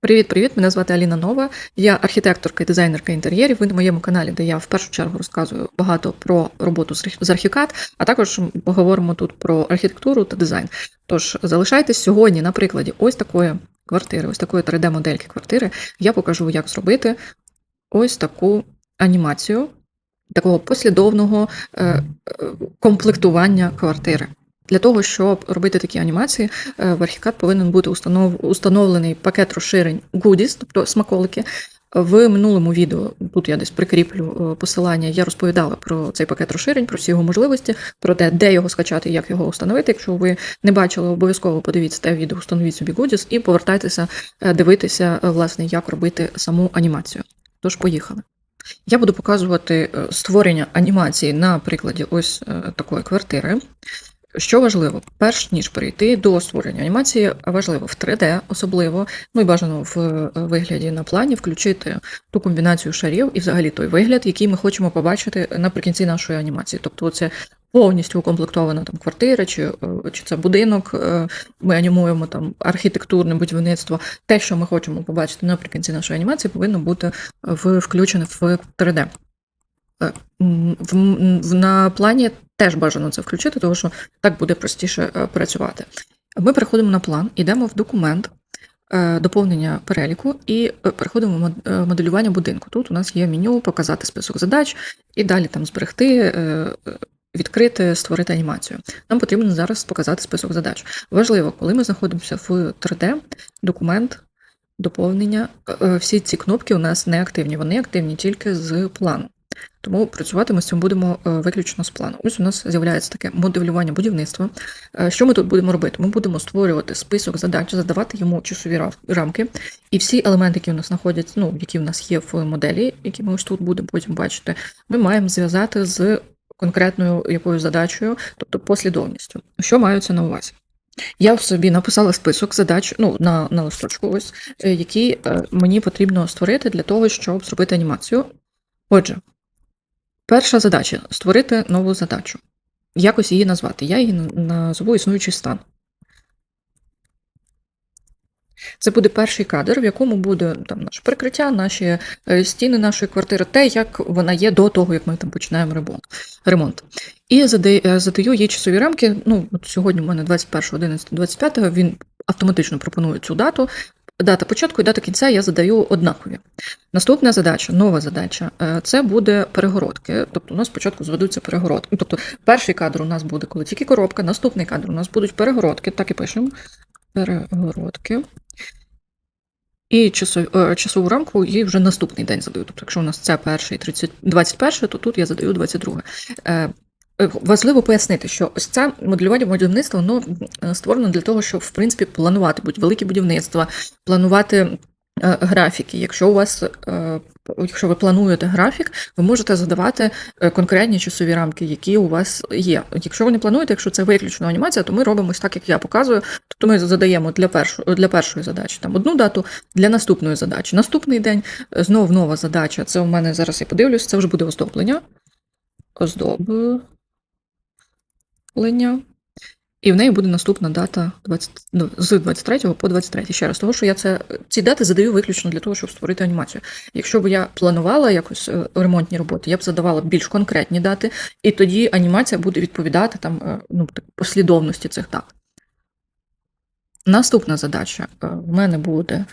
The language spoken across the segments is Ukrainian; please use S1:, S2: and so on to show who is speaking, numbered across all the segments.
S1: Привіт-привіт! Мене звати Аліна Нова. Я архітекторка і дизайнерка інтер'єрів. Ви на моєму каналі, де я в першу чергу розказую багато про роботу з арх- з архікад, а також поговоримо тут про архітектуру та дизайн. Тож залишайтесь сьогодні на прикладі ось такої квартири, ось такої 3D-модельки квартири. Я покажу, як зробити ось таку анімацію такого послідовного е, е, комплектування квартири. Для того, щоб робити такі анімації, е, в Archicad повинен бути установ... установлений пакет розширень Goodies, тобто смаколики. В минулому відео, тут я десь прикріплю е, посилання, я розповідала про цей пакет розширень, про всі його можливості, про те, де його скачати як його встановити. Якщо ви не бачили, обов'язково подивіться те відео, встановіть собі Goodies і повертайтеся е, дивитися, власне, як робити саму анімацію. Тож, поїхали. Я буду показувати створення анімації на прикладі ось такої квартири. Що важливо, перш ніж перейти до створення анімації, важливо в 3D особливо, ну і бажано в е, вигляді на плані включити ту комбінацію шарів і взагалі той вигляд, який ми хочемо побачити наприкінці нашої анімації. Тобто це повністю укомплектована там квартира, чи, е, чи це будинок, е, ми анімуємо там архітектурне будівництво. Те, що ми хочемо побачити наприкінці нашої анімації, повинно бути включене в 3D. Е, В, в- на плані теж бажано це включити, тому що так буде простіше е, працювати. Ми переходимо на план, йдемо в документ, е, доповнення переліку і е, переходимо в моделювання будинку. Тут у нас є меню, показати список задач і далі там зберегти, відкрити, створити анімацію. Нам потрібно зараз показати список задач. Важливо, коли ми знаходимося в 3D, документ, доповнення, всі ці кнопки у нас не активні, вони активні тільки з плану. Тому працювати ми з цим будемо е, виключно з плану. Ось у нас з'являється таке моделювання будівництва. Е, Що ми тут будемо робити? Ми будемо створювати список задач, задавати йому часові рамки, і всі елементи, які у нас знаходяться, ну які в нас є в моделі, які ми ось тут будемо потім бачити, ми маємо зв'язати з конкретною якоюсь задачею, тобто послідовністю. Що маються на увазі? Я собі написала список задач ну, на, на листочку, ось, е, які мені потрібно створити для того, щоб зробити анімацію. Отже, перша задача створити нову задачу. Якось її назвати. Я її на- назву існуючий стан. Це буде перший кадр, в якому буде там наше прикриття, наші е, стіни нашої квартири, те, як вона є до того, як ми там починаємо ремонт. І задаю, е, задаю їй часові рамки. Ну, от сьогодні у мене 21.11.25, він автоматично пропонує цю дату. Дата початку і дата кінця я задаю однакові. Наступна задача, нова задача, е, це буде перегородки. Тобто у нас спочатку зведуться перегородки. Тобто перший кадр у нас буде, коли тільки коробка, наступний кадр у нас будуть перегородки, так і пишемо. Перегородки. І часову, е, часову рамку їй вже наступний день задаю. Тобто, якщо у нас це перший 30, 21, то тут я задаю 22. Е, Важливо пояснити, що ось це моделювання будівництва воно е, створено для того, щоб в принципі планувати будь великі будівництва, планувати е, графіки. Якщо у вас, якщо ви плануєте графік, ви можете задавати конкретні часові рамки, які у вас є. Якщо ви не плануєте, якщо це виключно анімація, то ми робимо так, як я показую. Тобто ми задаємо для першої для першої задачі там одну дату, для наступної задачі. Наступний день знов нова задача. Це у мене зараз я подивлюсь, це вже буде оздоблення. Оздоблення. І в неї буде наступна дата 20, ну, з 23 по 23. Ще раз, того, що я це ці дати задаю виключно для того, щоб створити анімацію. Якщо б я планувала якось е, ремонтні роботи, я б задавала більш конкретні дати, і тоді анімація буде відповідати там е, ну, послідовності цих дат. Наступна задача е, в мене буде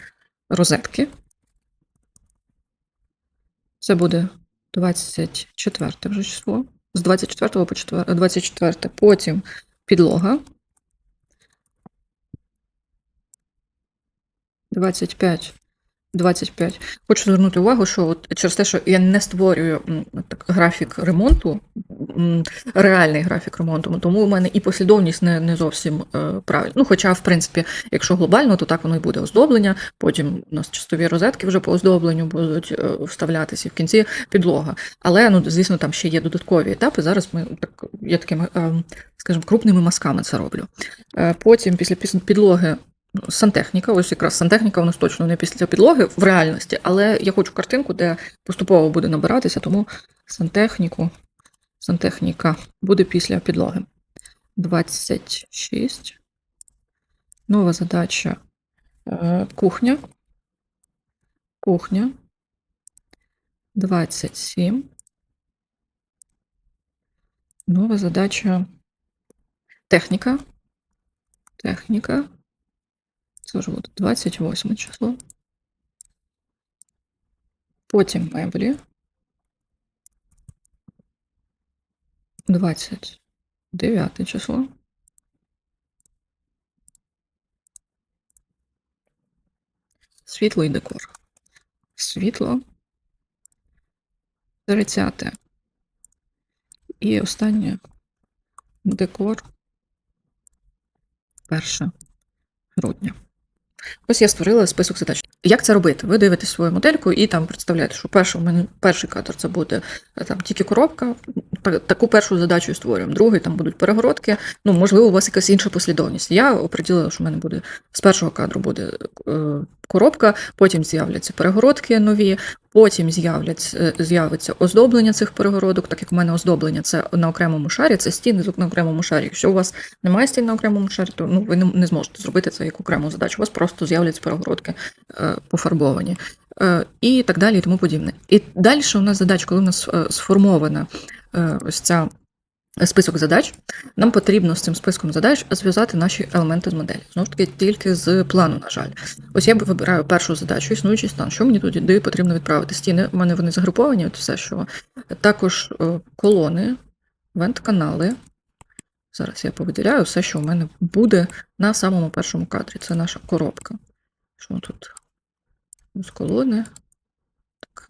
S1: розетки. Це буде 24 вже число. З 24 по 4, 24. Потім підлога. 25. 25. Хочу звернути увагу, що от через те, що я не створюю так, графік ремонту, реальний графік ремонту, тому у мене і послідовність не, не зовсім е, правильна. Ну, хоча, в принципі, якщо глобально, то так воно і буде оздоблення. Потім у нас чистові розетки вже по оздобленню будуть е, вставлятися, в кінці підлога. Але, ну, звісно, там ще є додаткові етапи. Зараз ми так, я такими, е, скажімо, крупними мазками це роблю. Е, Потім, після підлоги, ну, сантехніка. Ось якраз сантехніка у нас точно не після підлоги в реальності, але я хочу картинку, де поступово буде набиратися, тому сантехніку, сантехніка буде після підлоги. 26. Нова задача е, кухня. Кухня. 27. Нова задача. Техніка. Техніка. Це вже буде 28 число. Потім меблі. 29 число. Світло і декор. Світло. 30. І останнє декор. 1 грудня. Ось я створила список задач. Як це робити? Ви дивитесь свою модельку і там представляєте, що перший, мене перший кадр це буде е, там тільки коробка. Таку першу задачу створюємо. Другий там будуть перегородки. Ну, можливо, у вас якась інша послідовність. Я оприділила, що в мене буде з першого кадру буде е, коробка, потім з'являться перегородки нові, потім е, з'явиться оздоблення цих перегородок, так як у мене оздоблення це на окремому шарі, це стіни на окремому шарі. Якщо у вас немає стін на окремому шарі, то ну, ви не, зможете зробити це як окрему задачу. У вас просто з'являться перегородки е, пофарбовані. Е, і так далі, і тому подібне. І далі у нас задача, коли у нас е, сформована е, ось ця список задач, нам потрібно з цим списком задач зв'язати наші елементи з моделі. Знову ж таки, тільки з плану, на жаль. Ось я вибираю першу задачу, існуючий стан. Що мені туди потрібно відправити? Стіни, у мене вони загруповані, от все, що також е, колони, вент-канали. Зараз я повиділяю все, що у мене буде на самому першому кадрі. Це наша коробка. Що тут? Ось колони. Так.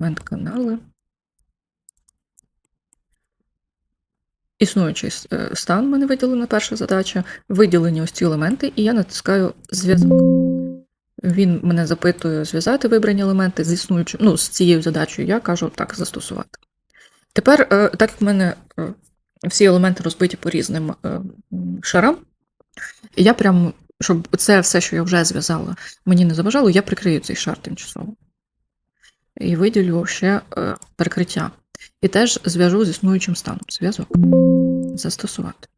S1: Вент-канали. Існуючий е, стан в мене виділена перша задача. Виділені ось ці елементи, і я натискаю зв'язок. Він мене запитує зв'язати вибрані елементи з існуючим, ну, з цією задачею, я кажу так, застосувати. Тепер, е, так як в мене е, всі елементи розбиті по різним шарам, я прям, щоб це все, що я вже зв'язала, мені не заважало, я прикрию цей шар тимчасово. І виділю ще е, перекриття. І теж зв'яжу з існуючим станом. Зв'язок. Застосувати.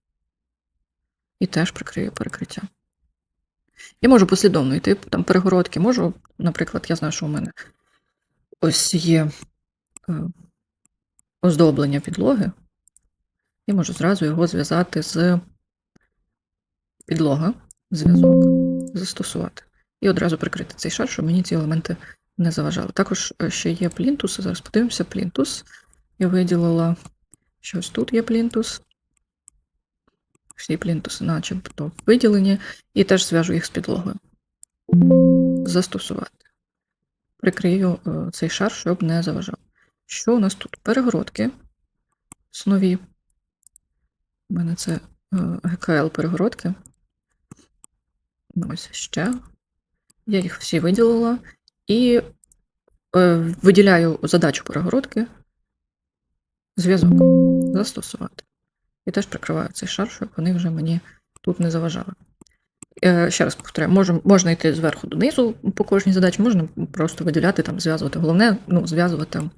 S1: І теж прикрию перекриття. Я можу послідовно йти там перегородки. Можу, наприклад, я знаю, що у мене ось є е, оздоблення підлоги. Я можу зразу його зв'язати з підлога, зв'язок, застосувати. І одразу прикрити цей шар, щоб мені ці елементи не заважали. Також е, ще є плінтус. Зараз подивимося плінтус. Я виділила, що ось тут є плінтус. Всі плінтуси, начебто, виділені, і теж зв'яжу їх з підлогою. Застосувати. Прикрию е, цей шар, щоб не заважав. Що у нас тут? Перегородки. Основі. У мене це е, ГКЛ перегородки. Ось ще. Я їх всі виділила. І е, виділяю задачу перегородки. Зв'язок. Застосувати. І теж прикриваю цей шар, щоб вони вже мені тут не заважали. Е, Ще раз повторяю, можна, можна йти зверху донизу по кожній задачі, можна просто виділяти, там, зв'язувати. Головне, ну, зв'язувати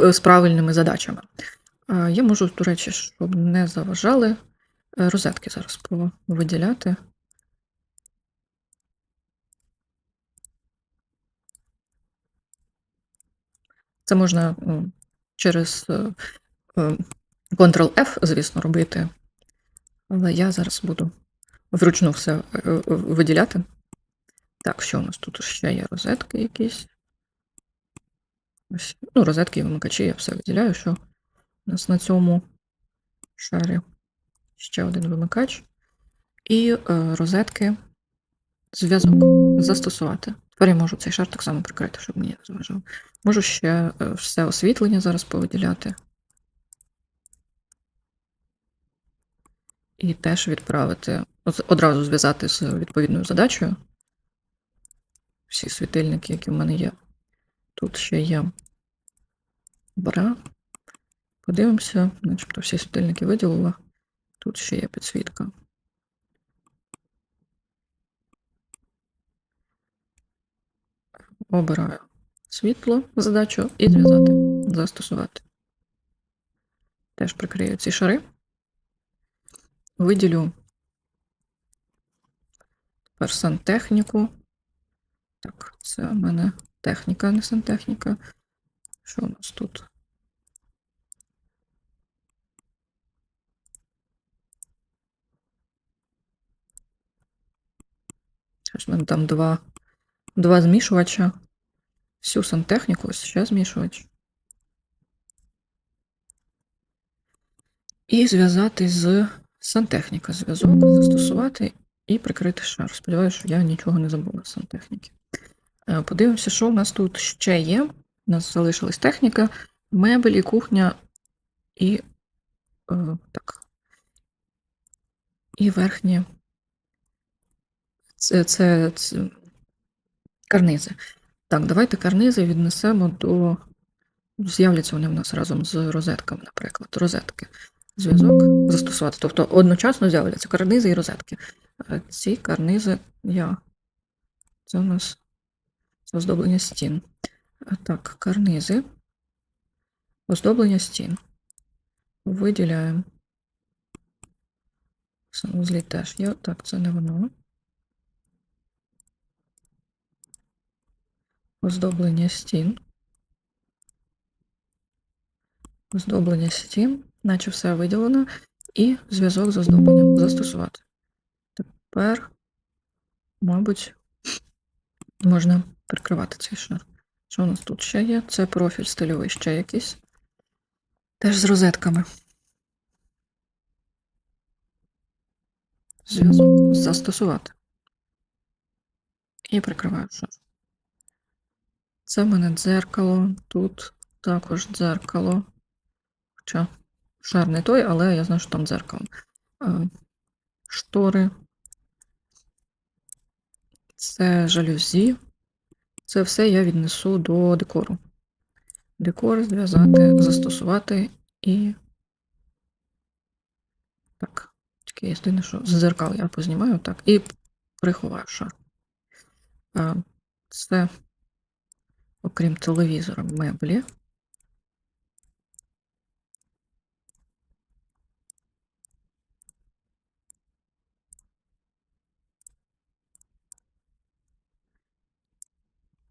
S1: е, з правильними задачами. Е, Я можу, до речі, щоб не заважали, е, розетки зараз виділяти. Це можна через е, е, Ctrl-F, звісно, робити. Але я зараз буду вручну все е, виділяти. Так, що у нас тут ще є розетки якісь? Ось, ну, розетки і вимикачі, я все виділяю, що у нас на цьому шарі ще один вимикач. І розетки зв'язок застосувати. Тепер я можу цей шар так само прикрити, щоб мені не заважав. Можу ще е, все освітлення зараз повиділяти. І теж відправити, одразу зв'язати з відповідною задачею. Всі світильники, які в мене є. Тут ще є бра. Подивимося, начебто всі світильники виділила. Тут ще є підсвітка. Обираю світло, задачу і зв'язати, застосувати. Теж прикрию ці шари. Виділю тепер сантехніку. Так, це в мене техніка, не сантехніка. Що у нас тут? Щось в мене там два, два змішувача. Всю сантехніку, ось ще змішувач. І зв'язати з сантехніка. Зв'язок, застосувати і прикрити шар. Сподіваюся, що я нічого не забула з сантехніки. Е, Подивимося, що в нас тут ще є. У нас залишилась техніка, мебелі, кухня і е, так. І верхні. Це, це, це карнизи. Так, давайте карнизи віднесемо до. З'являться вони в нас разом з розетками, наприклад. Розетки. Зв'язок застосувати. Тобто одночасно з'являться карнизи і розетки. Е, Ці карнизи я. Це у нас оздоблення стін. Е, Так, карнизи. Оздоблення стін. Виділяємо. Санузлі теж є. Так, це не воно. Оздоблення стін. Оздоблення стін, наче все виділено, і зв'язок з оздобленням застосувати. Тепер, мабуть, можна прикривати цей шар. Що у нас тут ще є? Це профіль стильовий ще якийсь. Теж з розетками. Зв'язок застосувати. І прикриваю шар. Це в мене дзеркало. Тут також дзеркало. Хоча шар не той, але я знаю, що там дзеркало. Е, Штори. Це жалюзі. Це все я віднесу до декору. Декор зв'язати, застосувати і. Так. Тільки єдине, що з дзеркал я познімаю, так, і приховаю шар. Е, Це, окрім телевізора, меблі.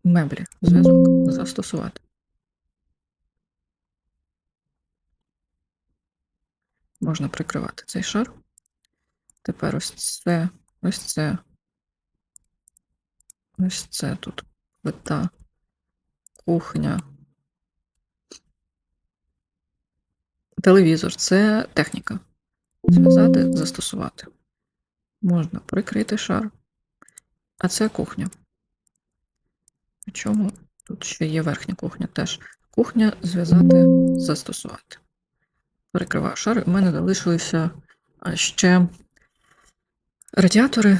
S1: Меблі. Зв'язок застосувати. Можна прикривати цей шар. Тепер ось це, ось це. Ось це тут плита, кухня. Телевізор це техніка. Зв'язати, застосувати. Можна прикрити шар. А це кухня. Причому тут ще є верхня кухня теж. Кухня зв'язати, застосувати. Перекриваю шар. У мене залишилися ще радіатори.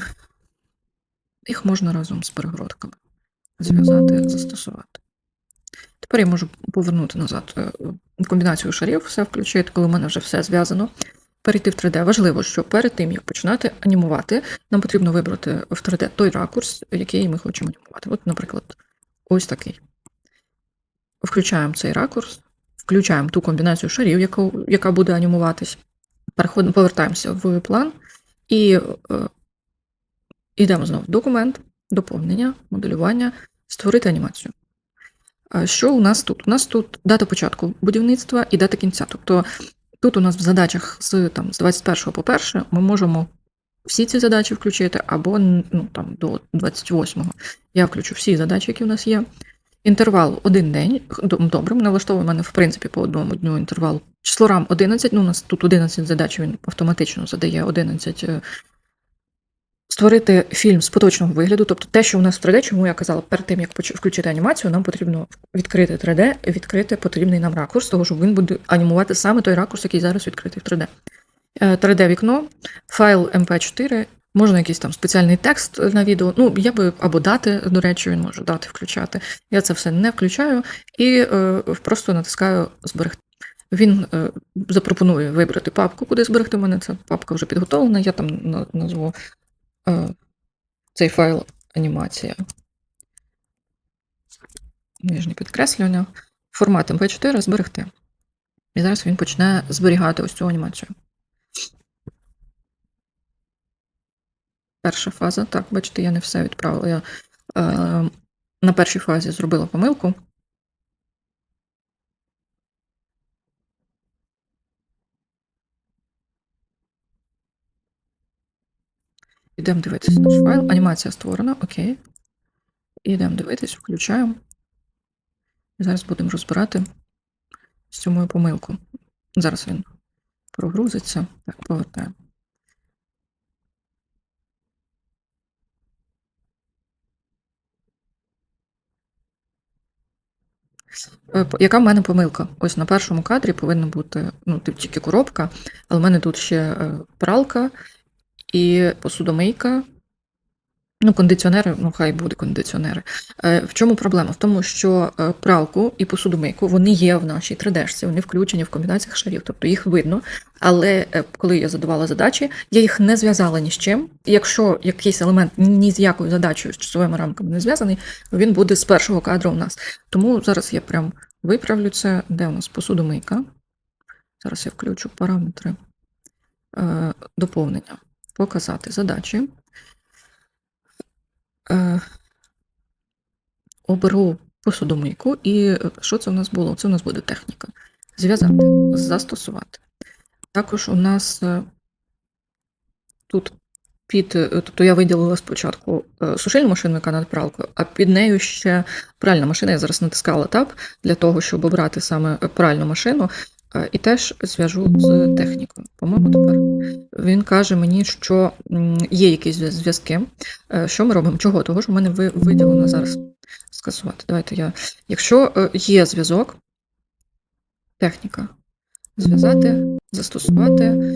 S1: Їх можна разом з перегородками зв'язати, застосувати. Тепер я можу повернути назад е, комбінацію шарів, все включити, коли в мене вже все зв'язано. Перейти в 3D. Важливо, що перед тим, як починати анімувати, нам потрібно вибрати в 3D той ракурс, який ми хочемо анімувати. От, наприклад, ось такий. Включаємо цей ракурс, включаємо ту комбінацію шарів, яку, яка буде анімуватись. Повертаємося в план і е, йдемо знову в документ, доповнення, моделювання, створити анімацію. Що у нас тут? У нас тут дата початку будівництва і дата кінця. Тобто тут у нас в задачах з, там, з 21 по 1 ми можемо всі ці задачі включити, або ну, там, до 28-го. Я включу всі задачі, які у нас є. Інтервал один день. Добре, мене влаштовує в мене, в принципі, по одному дню інтервал. Число рам 11, ну, у нас тут 11 задач, він автоматично задає 11. Е, Створити фільм з поточного вигляду, тобто те, що у нас в 3D, чому я казала, перед тим, як включити анімацію, нам потрібно відкрити 3D, відкрити потрібний нам ракурс, того що він буде анімувати саме той ракурс, який зараз відкритий в 3D. Е, 3D-вікно, файл MP4, можна якийсь там спеціальний текст на відео. Ну, я би або дати, до речі, він може дати включати. Я це все не включаю і е, просто натискаю зберегти. Він е, запропонує вибрати папку, куди зберегти. У мене ця папка вже підготовлена. Я там назву е, цей файл анімація. Нижнє підкреслювання. Формат MP4 зберегти. І зараз він почне зберігати ось цю анімацію. Перша фаза. Так, бачите, я не все відправила. Я е, на першій фазі зробила помилку. Ідемо дивитися наш файл. Анімація створена, окей. Ідемо дивитись, включаємо. Зараз будемо розбирати цю мою помилку. Зараз він прогрузиться. Так, повертаємо. Е, Яка в мене помилка? Ось на першому кадрі повинна бути ну, тільки коробка, але в мене тут ще е, пралка і посудомийка. Ну, кондиціонери, ну хай буде кондиціонери. Е, В чому проблема? В тому, що е, пралку і посудомийку вони є в нашій 3D-шці, вони включені в комбінаціях шарів, тобто їх видно. Але е, коли я задавала задачі, я їх не зв'язала ні з чим. Якщо якийсь елемент ні з якою задачею з часовими рамками не зв'язаний, він буде з першого кадру у нас. Тому зараз я прям виправлю це, де у нас посудомийка. Зараз я включу параметри доповнення. Показати задачі. Е, оберу посудомийку, і е, що це у нас було? Це у нас буде техніка. Зв'язати, застосувати. Також у нас е, тут під, тобто я виділила спочатку сушильну машину, яка над пралкою, а під нею ще пральна машина. Я зараз натискала тап для того, щоб обрати саме пральну машину. Е, І теж зв'яжу з технікою. По-моєму, тепер він каже мені, що є якісь зв'язки. Е, Що ми робимо? Чого? Того, що в мене виділено зараз скасувати. Давайте я. Якщо е, є зв'язок, техніка, зв'язати, застосувати.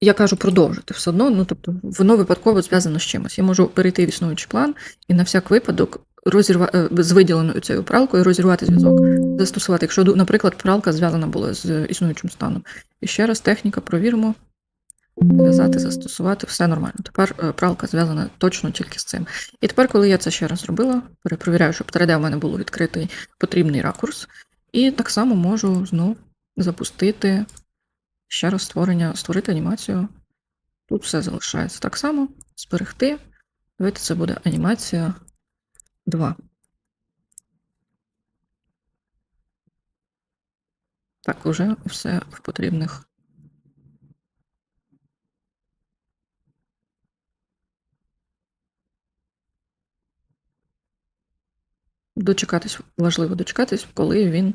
S1: Я кажу продовжити все одно, ну тобто воно випадково зв'язано з чимось. Я можу перейти в існуючий план і на всяк випадок розірва... е, з виділеною цією пралкою розірвати зв'язок, застосувати, якщо, наприклад, пралка зв'язана була з існуючим станом. І ще раз техніка провіримо. Зв'язати, застосувати, все нормально. Тепер е, пралка зв'язана точно тільки з цим. І тепер, коли я це ще раз зробила, перепровіряю, щоб 3D в мене було відкритий потрібний ракурс. І так само можу знов запустити ще раз створення, створити анімацію. Тут все залишається так само. Зберегти. Давайте це буде анімація 2. Так, уже все в потрібних. Дочекатись, важливо дочекатись, коли він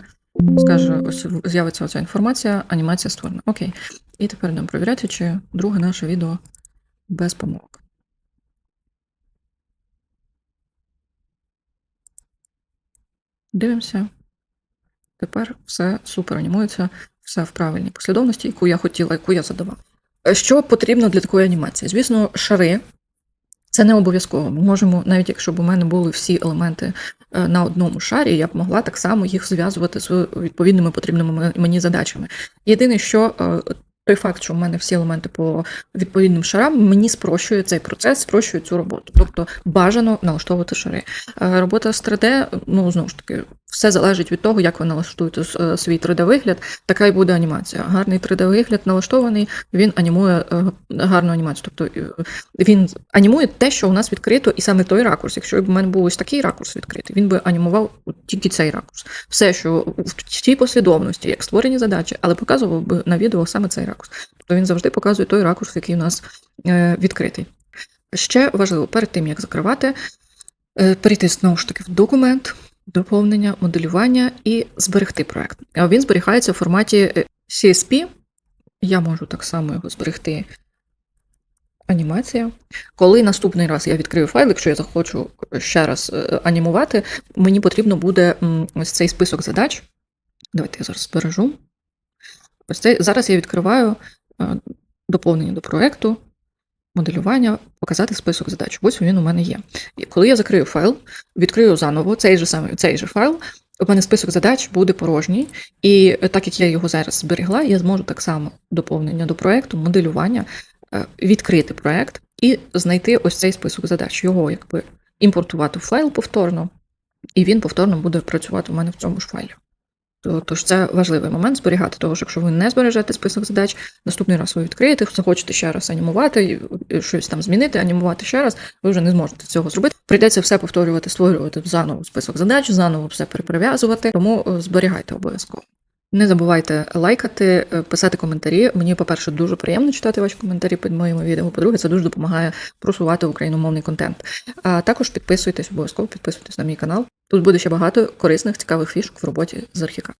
S1: скаже, ось з'явиться оця інформація, анімація створена. Окей. І тепер йдемо перевіряти, чи друге наше відео без помилок. Дивимося. Тепер все супер анімується, все в правильній послідовності, яку я хотіла, яку я задавала. Е, Що потрібно для такої анімації? Звісно, шари. Це не обов'язково. Ми можемо, навіть якщо б у мене були всі елементи е, на одному шарі, я б могла так само їх зв'язувати з відповідними потрібними мені задачами. Єдине, що е, той факт, що в мене всі елементи по відповідним шарам, мені спрощує цей процес, спрощує цю роботу. Тобто бажано налаштовувати шари. Е, Робота з 3D, ну знову ж таки, все залежить від того, як ви налаштуєте е, свій 3D-вигляд, така і буде анімація. Гарний 3D-вигляд налаштований, він анімує е, гарну анімацію. Тобто е, він анімує те, що у нас відкрито, і саме той ракурс. Якщо б у мене був ось такий ракурс відкритий, він би анімував тільки цей ракурс. Все, що в тій послідовності, як створені задачі, але показував би на відео саме цей ракурс. Тобто він завжди показує той ракурс, який у нас відкритий. Ще важливо, перед тим як закривати, перейти знову ж таки в документ, доповнення, моделювання і зберегти проект. Він зберігається в форматі е, CSP. Я можу так само його зберегти. Анімація. Коли наступний раз я відкрию файл, якщо я захочу ще раз е, анімувати, мені потрібно буде ось цей список задач. Давайте я зараз збережу. Ось цей, зараз я відкриваю е, доповнення до проекту, моделювання, показати список задач. Ось він у мене є. І коли я закрию файл, відкрию заново цей же самий цей же файл, у мене список задач буде порожній. І е, так як я його зараз зберегла, я зможу так само доповнення до проекту, моделювання, е, відкрити проект і знайти ось цей список задач, його якби імпортувати в файл повторно, і він повторно буде працювати у мене в цьому ж файлі. То- Тож це важливий момент зберігати, тому що якщо ви не збережете список задач, наступний раз ви відкриєте, захочете ще раз анімувати, і щось там змінити, анімувати ще раз, ви вже не зможете цього зробити. Прийдеться все повторювати, створювати заново список задач, заново все переприв'язувати, тому е, зберігайте обов'язково. Не забувайте лайкати, е, писати коментарі. Мені, по-перше, дуже приємно читати ваші коментарі під моїми відео. По-друге, це дуже допомагає просувати україномовний контент. А також підписуйтесь, обов'язково підписуйтесь на мій канал. Тут буде ще багато корисних, цікавих фішок в роботі з архіка.